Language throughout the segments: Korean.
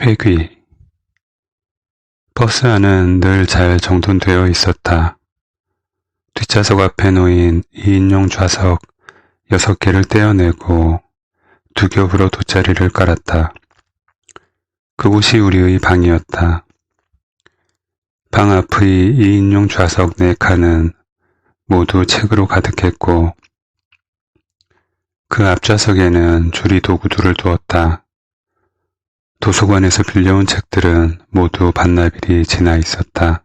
회귀 버스 안은 늘 잘 정돈되어 있었다. 뒷좌석 앞에 놓인 2인용 좌석 6개를 떼어내고 두 겹으로 돗자리를 깔았다. 그곳이 우리의 방이었다. 방 앞의 2인용 좌석 4칸은 모두 책으로 가득했고 그 앞좌석에는 줄이 도구들을 두었다. 도서관에서 빌려온 책들은 모두 반나절이 지나 있었다.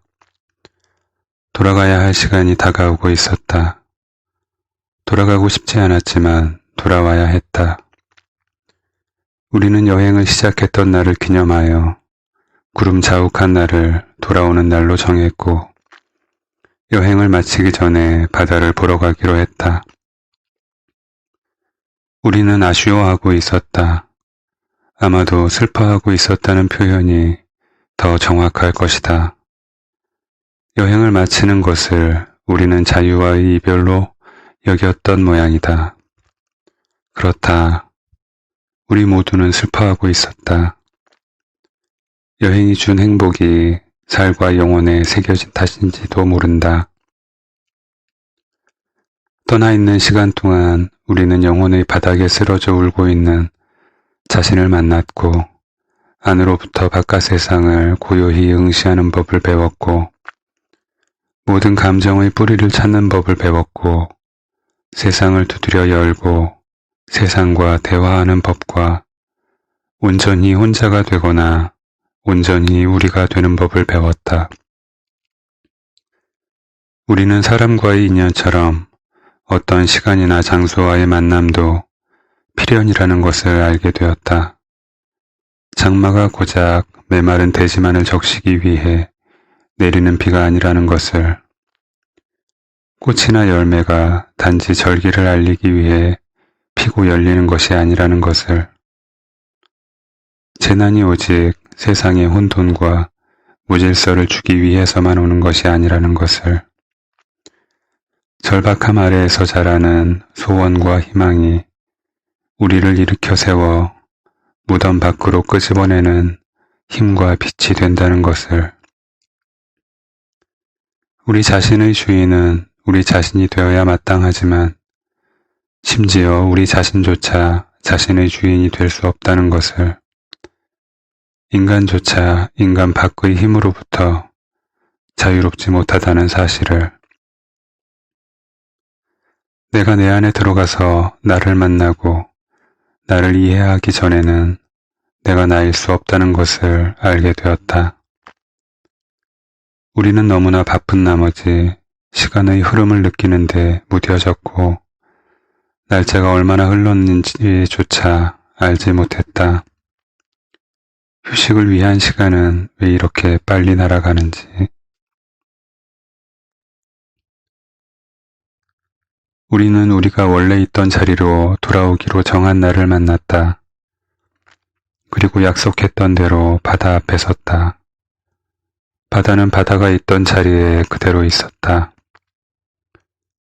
돌아가야 할 시간이 다가오고 있었다. 돌아가고 싶지 않았지만 돌아와야 했다. 우리는 여행을 시작했던 날을 기념하여 구름 자욱한 날을 돌아오는 날로 정했고 여행을 마치기 전에 바다를 보러 가기로 했다. 우리는 아쉬워하고 있었다. 아마도 슬퍼하고 있었다는 표현이 더 정확할 것이다. 여행을 마치는 것을 우리는 자유와의 이별로 여겼던 모양이다. 그렇다. 우리 모두는 슬퍼하고 있었다. 여행이 준 행복이 살과 영혼에 새겨진 탓인지도 모른다. 떠나 있는 시간 동안 우리는 영혼의 바닥에 쓰러져 울고 있는 자신을 만났고 안으로부터 바깥 세상을 고요히 응시하는 법을 배웠고 모든 감정의 뿌리를 찾는 법을 배웠고 세상을 두드려 열고 세상과 대화하는 법과 온전히 혼자가 되거나 온전히 우리가 되는 법을 배웠다. 우리는 사람과의 인연처럼 어떤 시간이나 장소와의 만남도 필연이라는 것을 알게 되었다. 장마가 고작 메마른 대지만을 적시기 위해 내리는 비가 아니라는 것을. 꽃이나 열매가 단지 절기를 알리기 위해 피고 열리는 것이 아니라는 것을. 재난이 오직 세상의 혼돈과 무질서를 주기 위해서만 오는 것이 아니라는 것을. 절박함 아래에서 자라는 소원과 희망이 우리를 일으켜 세워 무덤 밖으로 끄집어내는 힘과 빛이 된다는 것을. 우리 자신의 주인은 우리 자신이 되어야 마땅하지만 심지어 우리 자신조차 자신의 주인이 될 수 없다는 것을. 인간조차 인간 밖의 힘으로부터 자유롭지 못하다는 사실을. 내가 내 안에 들어가서 나를 만나고 나를 이해하기 전에는 내가 나일 수 없다는 것을 알게 되었다. 우리는 너무나 바쁜 나머지 시간의 흐름을 느끼는 데 무뎌졌고 날짜가 얼마나 흘렀는지조차 알지 못했다. 휴식을 위한 시간은 왜 이렇게 빨리 날아가는지. 우리는 우리가 원래 있던 자리로 돌아오기로 정한 날을 만났다. 그리고 약속했던 대로 바다 앞에 섰다. 바다는 바다가 있던 자리에 그대로 있었다.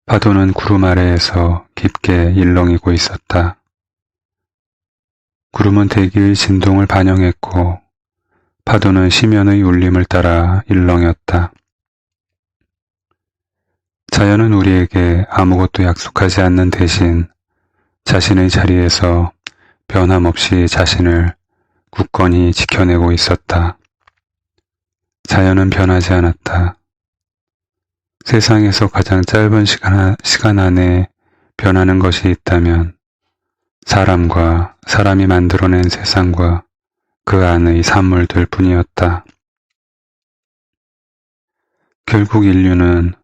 파도는 구름 아래에서 깊게 일렁이고 있었다. 구름은 대기의 진동을 반영했고 파도는 심연의 울림을 따라 일렁였다. 자연은 우리에게 아무것도 약속하지 않는 대신 자신의 자리에서 변함없이 자신을 굳건히 지켜내고 있었다. 자연은 변하지 않았다. 세상에서 가장 짧은 시간, 시간 안에 변하는 것이 있다면 사람과 사람이 만들어낸 세상과 그 안의 산물들 뿐이었다. 결국 인류는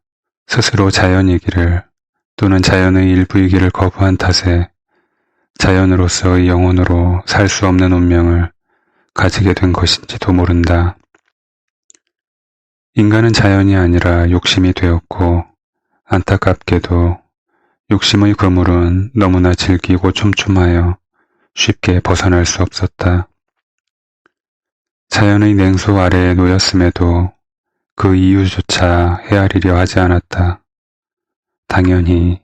스스로 자연이기를 또는 자연의 일부이기를 거부한 탓에 자연으로서의 영혼으로 살 수 없는 운명을 가지게 된 것인지도 모른다. 인간은 자연이 아니라 욕심이 되었고 안타깝게도 욕심의 그물은 너무나 질기고 촘촘하여 쉽게 벗어날 수 없었다. 자연의 냉소 아래에 놓였음에도 그 이유조차 헤아리려 하지 않았다. 당연히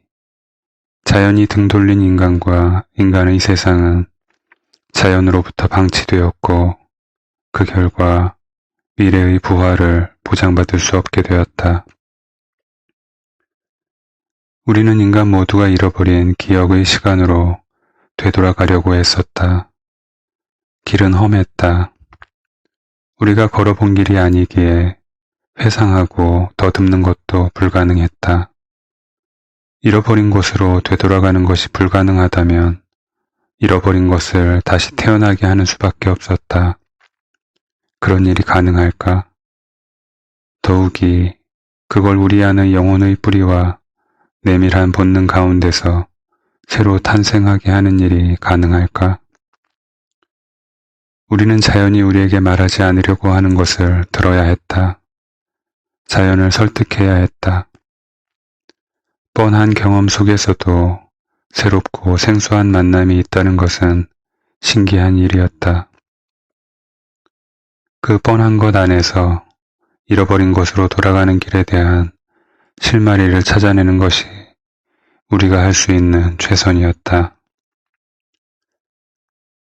자연이 등 돌린 인간과 인간의 세상은 자연으로부터 방치되었고 그 결과 미래의 부활을 보장받을 수 없게 되었다. 우리는 인간 모두가 잃어버린 기억의 시간으로 되돌아가려고 했었다. 길은 험했다. 우리가 걸어본 길이 아니기에 회상하고 더듬는 것도 불가능했다. 잃어버린 곳으로 되돌아가는 것이 불가능하다면 잃어버린 것을 다시 태어나게 하는 수밖에 없었다. 그런 일이 가능할까? 더욱이 그걸 우리 안의 영혼의 뿌리와 내밀한 본능 가운데서 새로 탄생하게 하는 일이 가능할까? 우리는 자연이 우리에게 말하지 않으려고 하는 것을 들어야 했다. 자연을 설득해야 했다. 뻔한 경험 속에서도 새롭고 생소한 만남이 있다는 것은 신기한 일이었다. 그 뻔한 것 안에서 잃어버린 곳으로 돌아가는 길에 대한 실마리를 찾아내는 것이 우리가 할 수 있는 최선이었다.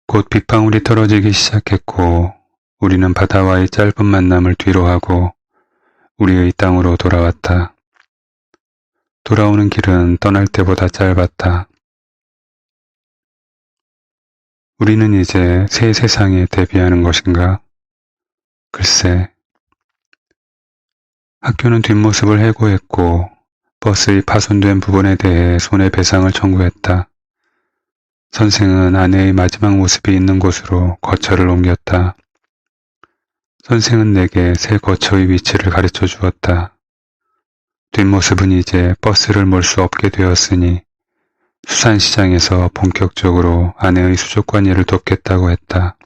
곧 빗방울이 떨어지기 시작했고 우리는 바다와의 짧은 만남을 뒤로하고 우리의 땅으로 돌아왔다. 돌아오는 길은 떠날 때보다 짧았다. 우리는 이제 새 세상에 대비하는 것인가? 글쎄. 학교는 뒷모습을 해고했고 버스의 파손된 부분에 대해 손해배상을 청구했다. 선생은 아내의 마지막 모습이 있는 곳으로 거처를 옮겼다. 선생은 내게 새 거처의 위치를 가르쳐 주었다. 뒷모습은 이제 버스를 몰 수 없게 되었으니 수산시장에서 본격적으로 아내의 수족관 일을 돕겠다고 했다.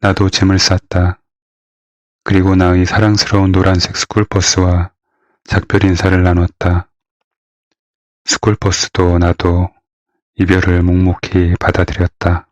나도 짐을 쌌다. 그리고 나의 사랑스러운 노란색 스쿨버스와 작별 인사를 나눴다. 스쿨버스도 나도 이별을 묵묵히 받아들였다.